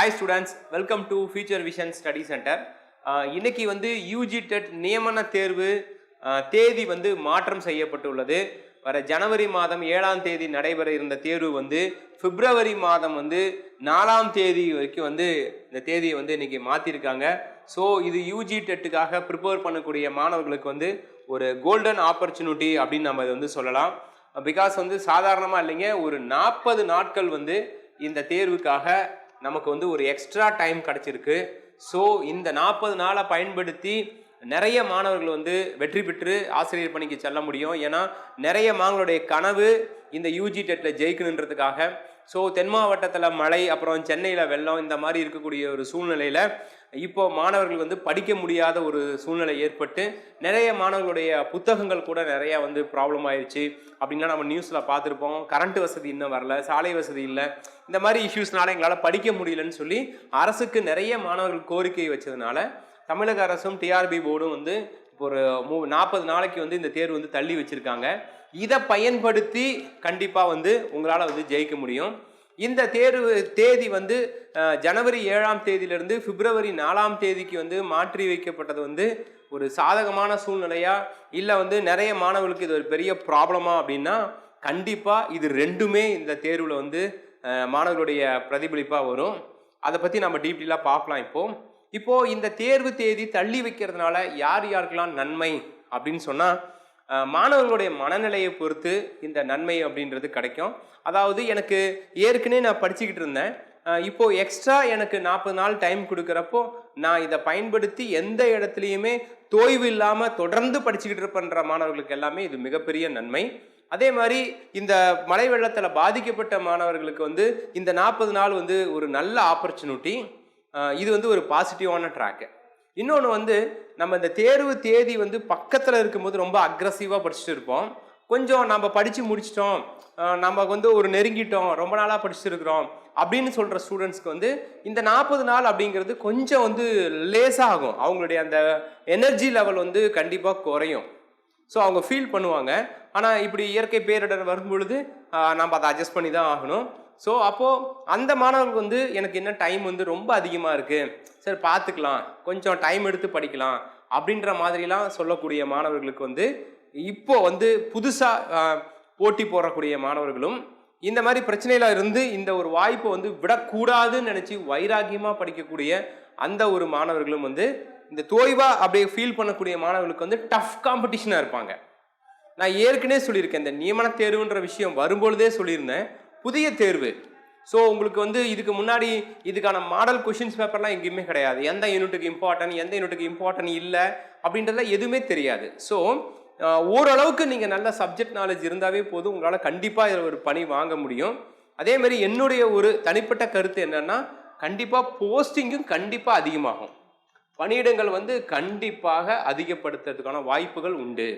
Hi students welcome to future vision study centre இன்னைக்கு வந்து UG dead நியமன தேர்வு தேதி வந்து மாற்றம் செய்யப்பட்டுள்ளது. வர ஜனவரி மாதம் ஏழாம் தேதி நடைபெற இருந்த தேர்வு வந்து பிப்ரவரி மாதம் வந்து நாலாம் தேதி வரைக்கும் வந்து இந்த தேதியை வந்து இன்னைக்கு மாற்றிருக்காங்க ஸோ இது யூஜி டெட்டுக்காக ப்ரிப்பேர் பண்ணக்கூடிய மாணவர்களுக்கு வந்து ஒரு கோல்டன் ஆப்பர்ச்சுனிட்டி அப்படின்னு நம்ம இதை வந்து சொல்லலாம். பிகாஸ் வந்து சாதாரணமாக இல்லைங்க ஒரு நாற்பது நாட்கள் வந்து இந்த தேர்வுக்காக நமக்கு வந்து ஒரு எக்ஸ்ட்ரா டைம் கிடச்சிருக்கு. ஸோ இந்த நாற்பது நாளை பயன்படுத்தி நிறைய மாணவர்கள் வந்து வெற்றி பெற்று ஆசிரியர் பணிக்கு செல்ல முடியும். ஏன்னா நிறைய மாணவர்களுடைய கனவு இந்த யூஜி டெட்டில் ஜெயிக்கணுன்றதுக்காக ஸோ தென் மாவட்டத்தில் மழை அப்புறம் சென்னையில் வெள்ளம் இந்த மாதிரி இருக்கக்கூடிய ஒரு சூழ்நிலையில் இப்போ மாணவர்கள் வந்து படிக்க முடியாத ஒரு சூழ்நிலை ஏற்பட்டு நிறைய மாணவர்களுடைய புத்தகங்கள் கூட நிறைய வந்து ப்ராப்ளம் ஆயிடுச்சு அப்படின்னா நம்ம நியூஸில் பார்த்துருப்போம் கரண்ட் வசதி இன்னும் வரல சாலை வசதி இல்லை இந்த மாதிரி இஷ்யூஸ்னால எங்களால் படிக்க முடியலன்னு சொல்லி அரசுக்கு நிறைய மாணவர்கள் கோரிக்கை வச்சதுனால தமிழக அரசும் டிஆர்பி போர்டும் வந்து ஒரு மூ நாற்பது நாளைக்கு வந்து இந்த தேர்வு வந்து தள்ளி வச்சுருக்காங்க. இதை பயன்படுத்தி கண்டிப்பாக வந்து உங்களால் வந்து ஜெயிக்க முடியும். இந்த தேர்வு தேதி வந்து ஜனவரி ஏழாம் தேதியிலிருந்து பிப்ரவரி நாலாம் தேதிக்கு வந்து மாற்றி வைக்கப்பட்டது வந்து ஒரு சாதகமான சூழ்நிலையா? இல்லை வந்து நிறைய மாணவர்களுக்கு இது ஒரு பெரிய ப்ராப்ளமா? அப்படின்னா கண்டிப்பாக இது ரெண்டுமே இந்த தேர்வில் வந்து மாணவர்களுடைய பிரதிபலிப்பாக வரும். அதை பற்றி நம்ம டீட்டெயிலாக பார்க்கலாம் இப்போ. இப்போது இந்த தேர்வு தேதி தள்ளி வைக்கிறதுனால யார் யாருக்கெல்லாம் நன்மை அப்படின்னு சொன்னால் மாணவர்களுடைய மனநிலையை பொறுத்து இந்த நன்மை அப்படின்றது கிடைக்கும். அதாவது எனக்கு ஏற்கனவே நான் படிச்சுக்கிட்டு இருந்தேன். இப்போது எக்ஸ்ட்ரா எனக்கு நாற்பது நாள் டைம் கொடுக்குறப்போ நான் இதை பயன்படுத்தி எந்த இடத்துலையுமே தோய்வு இல்லாமல் தொடர்ந்து படிச்சுக்கிட்டு இருப்பன்ற மாணவர்களுக்கு எல்லாமே இது மிகப்பெரிய நன்மை. அதே மாதிரி இந்த மழை வெள்ளத்தில் பாதிக்கப்பட்ட மாணவர்களுக்கு வந்து இந்த நாற்பது நாள் வந்து ஒரு நல்ல ஆப்பர்ச்சுனிட்டி இது வந்து ஒரு பாசிட்டிவான ட்ராக்கு இன்னொன்று வந்து நம்ம இந்த தேர்வு தேதி வந்து பக்கத்தில் இருக்கும்போது ரொம்ப அக்ரஸிவாக படிச்சுட்டு இருப்போம். கொஞ்சம் நம்ம படித்து முடிச்சிட்டோம். நம்ம வந்து ஒரு நெருங்கிட்டோம். ரொம்ப நாளாக படிச்சுட்டு இருக்கிறோம். அப்படின்னு சொல்கிற ஸ்டூடெண்ட்ஸ்க்கு வந்து இந்த நாற்பது நாள் அப்படிங்கிறது கொஞ்சம் வந்து லேசாக ஆகும். அவங்களுடைய அந்த எனர்ஜி லெவல் வந்து கண்டிப்பாக குறையும். ஸோ அவங்க ஃபீல் பண்ணுவாங்க. ஆனால் இப்படி இயற்கை பேரிடர் வரும் பொழுது நம்ம அதை அட்ஜஸ்ட் பண்ணி தான் ஆகணும். ஸோ அப்போது அந்த மாணவர்களுக்கு வந்து எனக்கு என்ன டைம் வந்து ரொம்ப அதிகமாக இருக்குது சரி பார்த்துக்கலாம். கொஞ்சம் டைம் எடுத்து படிக்கலாம். அப்படின்ற மாதிரிலாம் சொல்லக்கூடிய மாணவர்களுக்கு வந்து இப்போ வந்து புதுசாக போட்டி போடக்கூடிய மாணவர்களும் இந்த மாதிரி பிரச்சனையில இருந்து இந்த ஒரு வாய்ப்பை வந்து விடக்கூடாதுன்னு நினச்சி வைராகியமாக படிக்கக்கூடிய அந்த ஒரு மாணவர்களும் வந்து இந்த தோய்வாக அப்படியே ஃபீல் பண்ணக்கூடிய மாணவர்களுக்கு வந்து டஃப் காம்படிஷனாக இருப்பாங்க. நான் ஏற்கனவே சொல்லியிருக்கேன் இந்த நியமன தேர்வுன்ற விஷயம் வரும்பொழுதே சொல்லியிருந்தேன். புதிய தேர்வு. ஸோ உங்களுக்கு வந்து இதுக்கு முன்னாடி இதுக்கான மாடல் கொஷின்ஸ் பேப்பர்லாம் எங்கேயுமே கிடையாது. எந்த யூனிட்டுக்கு இம்பார்ட்டன்ட் எந்த யூனிட்டுக்கு இம்பார்ட்டன்ட் இல்லை அப்படின்றதுலாம் எதுவுமே தெரியாது. ஸோ ஓரளவுக்கு நீங்கள் நல்ல சப்ஜெக்ட் நாலேஜ் இருந்தாவே போதும். உங்களால் கண்டிப்பாக இதில் ஒரு பணி வாங்க முடியும். அதேமாதிரி என்னுடைய ஒரு தனிப்பட்ட கருத்து என்னென்னா கண்டிப்பாக போஸ்டிங்கும் கண்டிப்பாக அதிகமாகும். பணியிடங்கள் வந்து கண்டிப்பாக அதிகப்படுத்துறதுக்கான வாய்ப்புகள் உண்டு.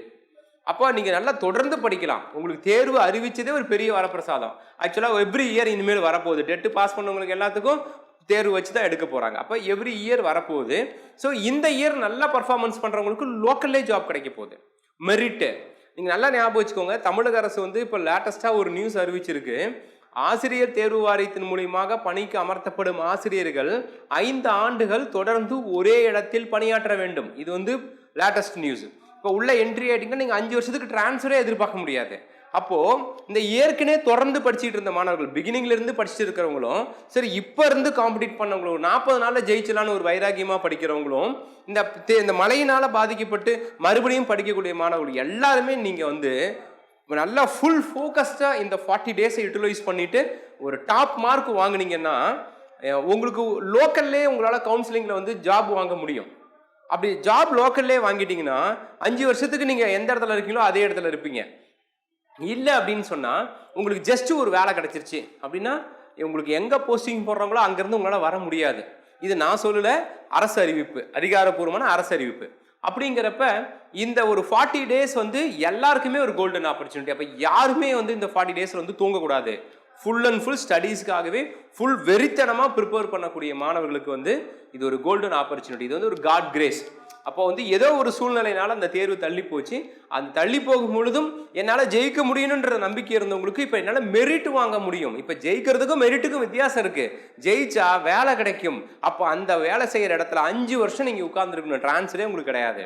அப்போ நீங்கள் நல்லா தொடர்ந்து படிக்கலாம். உங்களுக்கு தேர்வு அறிவிச்சதே ஒரு பெரிய வரப்பிரசாதம். ஆக்சுவலாக எவ்ரி இயர் இனிமேல் வரப்போகுது. டெட்டு பாஸ் பண்ணவங்களுக்கு எல்லாத்துக்கும் தேர்வு வச்சு தான் எடுக்க போகிறாங்க அப்போ எவ்ரி இயர் வரப்போகுது. ஸோ இந்த இயர் நல்லா பர்ஃபார்மன்ஸ் பண்ணுறவங்களுக்கு லோக்கல்லே ஜாப் கிடைக்க போகுது. மெரிட்டு நீங்கள் நல்லா ஞாபகம் வச்சுக்கோங்க. தமிழக அரசு வந்து இப்போ லேட்டஸ்ட்டாக ஒரு நியூஸ் அறிவிச்சிருக்கு. ஆசிரியர் தேர்வு வாரியத்தின் மூலியமாக பணிக்கு அமர்த்தப்படும் ஆசிரியர்கள் ஐந்து ஆண்டுகள் தொடர்ந்து ஒரே இடத்தில் பணியாற்ற வேண்டும். இது வந்து லேட்டஸ்ட் நியூஸ் இப்போ உள்ள என்ட்ரி ஆகிட்டிங்கன்னா நீங்கள் அஞ்சு வருஷத்துக்கு டிரான்ஸ்ஃபரே எதிர்பார்க்க முடியாது. அப்போது இந்த ஏற்கனவே தொடர்ந்து படிச்சுட்டு இருந்த மாணவர்கள் பிகினிங்லேருந்து படிச்சுட்டு இருக்கிறவங்களும் சரி இப்போ இருந்து காம்படிட் பண்ணவங்களும் நாற்பது நாளில் ஜெயிச்சலான்னு ஒரு வைராகியமாக படிக்கிறவங்களும் இந்த தே- இந்த மழையினால் பாதிக்கப்பட்டு மறுபடியும் படிக்கக்கூடிய மாணவர்கள் எல்லாருமே நீங்கள் வந்து நல்லா ஃபுல் ஃபோக்கஸ்டாக இந்த ஃபார்ட்டி டேஸை யூட்டிலைஸ் பண்ணிவிட்டு ஒரு டாப் மார்க் வாங்கினீங்கன்னா உங்களுக்கு லோக்கல்லே உங்களால் கவுன்சிலிங்கில் வந்து ஜாப் வாங்க முடியும். அப்படி ஜாப் லோக்கல்லே வாங்கிட்டீங்கன்னா அஞ்சு வருஷத்துக்கு நீங்கள் எந்த இடத்துல இருக்கீங்களோ அதே இடத்துல இருப்பீங்க. இல்லை அப்படின்னு சொன்னால் உங்களுக்கு ஜஸ்ட் ஒரு வேலை கிடச்சிருச்சு. அப்படின்னா உங்களுக்கு எங்கே போஸ்டிங் போடுறாங்களோ அங்கேருந்து உங்களால் வர முடியாது. இது நான் சொல்லலை அரசு அறிவிப்பு அதிகாரப்பூர்வமான அரசு அறிவிப்பு. அப்படிங்கிறப்ப இந்த ஒரு ஃபார்ட்டி டேஸ் வந்து எல்லாருக்குமே ஒரு கோல்டன் ஆப்பர்ச்சுனிட்டி அப்போ யாருமே வந்து இந்த ஃபார்ட்டி டேஸில் வந்து தூங்கக்கூடாது. ஃபுல் அண்ட் ஃபுல் ஸ்டடீஸ்க்காகவே ஃபுல் வெறித்தனமாக ப்ரிப்பேர் பண்ணக்கூடிய மாணவர்களுக்கு வந்து இது ஒரு கோல்டன் ஆப்பர்ச்சுனிட்டி இது வந்து ஒரு காட் கிரேஸ் அப்போ வந்து ஏதோ ஒரு சூழ்நிலையினால அந்த தேர்வு தள்ளி போச்சு. அந்த தள்ளி போகும் பொழுதும் என்னால் ஜெயிக்க முடியணுன்ற நம்பிக்கை இருந்தவங்களுக்கு இப்போ என்னால் மெரிட் வாங்க முடியும். இப்போ ஜெயிக்கிறதுக்கும் மெரிட்டுக்கும் வித்தியாசம் இருக்குது ஜெயிச்சா வேலை கிடைக்கும். அப்போ அந்த வேலை செய்கிற இடத்துல அஞ்சு வருஷம் நீங்கள் உட்காந்துருக்கணும் டிரான்ஸ்ஃபரே உங்களுக்கு கிடையாது.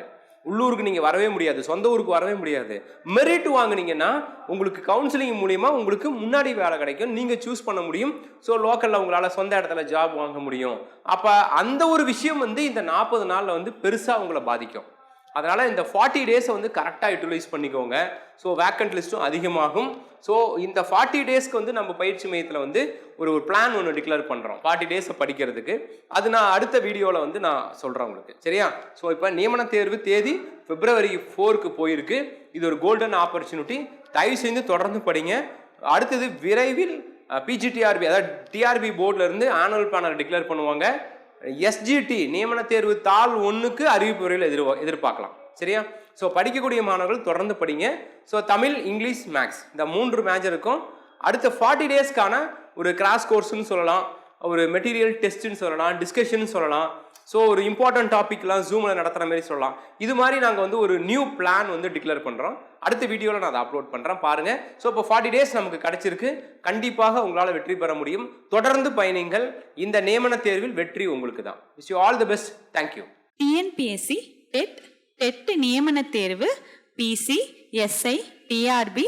உள்ளூருக்கு நீங்கள் வரவே முடியாது சொந்த ஊருக்கு வரவே முடியாது. மெரிட் வாங்குனீங்கன்னா உங்களுக்கு கவுன்சிலிங் மூலிமா உங்களுக்கு முன்னாடி வேலை கிடைக்கும். நீங்கள் சூஸ் பண்ண முடியும். ஸோ லோக்கலில் உங்களால் சொந்த இடத்துல ஜாப் வாங்க முடியும். அப்போ அந்த ஒரு விஷயம் வந்து இந்த நாற்பது நாளில் வந்து பெருசாக உங்களை பாதிக்கும். அதனால் இந்த ஃபார்ட்டி டேஸை வந்து கரெக்டாக யூட்டிலைஸ் பண்ணிக்கோங்க. ஸோ வேக்கண்ட் லிஸ்ட்டும் அதிகமாகும். ஸோ இந்த ஃபார்ட்டி டேஸ்க்கு வந்து நம்ம பயிற்சி மையத்தில் வந்து ஒரு ஒரு பிளான் ஒன்று டிக்ளேர் பண்ணுறோம் ஃபார்ட்டி டேஸை படிக்கிறதுக்கு. அது நான் அடுத்த வீடியோவில் வந்து நான் சொல்கிறேன் உங்களுக்கு. சரியா? ஸோ இப்போ நியமன தேர்வு தேதி பிப்ரவரி ஃபோருக்கு போயிருக்கு. இது ஒரு கோல்டன் ஆப்பர்ச்சுனிட்டி தயவு செஞ்சு தொடர்ந்து படிங்க. அடுத்தது விரைவில் பிஜிடிஆர்பி அதாவது டிஆர்பி இருந்து ஆனுவல் பேனர் டிக்ளேர் பண்ணுவாங்க. எஸ்ஜிடி நியமன தேர்வு தாள் ஒன்றுக்கு அறிவிப்பு வரையில் எதிர் எதிர்பார்க்கலாம். சரியா? ஸோ படிக்கக்கூடிய மாணவர்கள் தொடர்ந்து படிங்க. ஸோ தமிழ் இங்கிலீஷ் மேக்ஸ் இந்த மூன்று மேஜருக்கும் அடுத்த ஃபார்ட்டி டேஸ்க்கான ஒரு கிராஸ் கோர்ஸ்னு சொல்லலாம். ஒரு மெட்டீரியல் டெஸ்ட்டுன்னு சொல்லலாம் டிஸ்கஷன் சொல்லலாம். ஸோ ஒரு இம்பார்ட்டன்ட் டாபிக்லாம் ஜூமில் நடத்துகிற மாதிரி சொல்லலாம். இது மாதிரி நாங்கள் வந்து ஒரு நியூ பிளான் வந்து டிக்ளேர் பண்ணுறோம் அடுத்த வீடியோவில் நான் அதை அப்லோட் பண்ணுறேன் பாருங்கள் ஸோ இப்போ ஃபார்ட்டி டேஸ் நமக்கு கிடச்சிருக்கு. கண்டிப்பாக உங்களால் வெற்றி பெற முடியும். தொடர்ந்து பயணிங்கள். இந்த நியமன தேர்வில் வெற்றி உங்களுக்கு தான். Wish you all the best thank you TNPSC TET TET நியமன தேர்வு PC SI TRB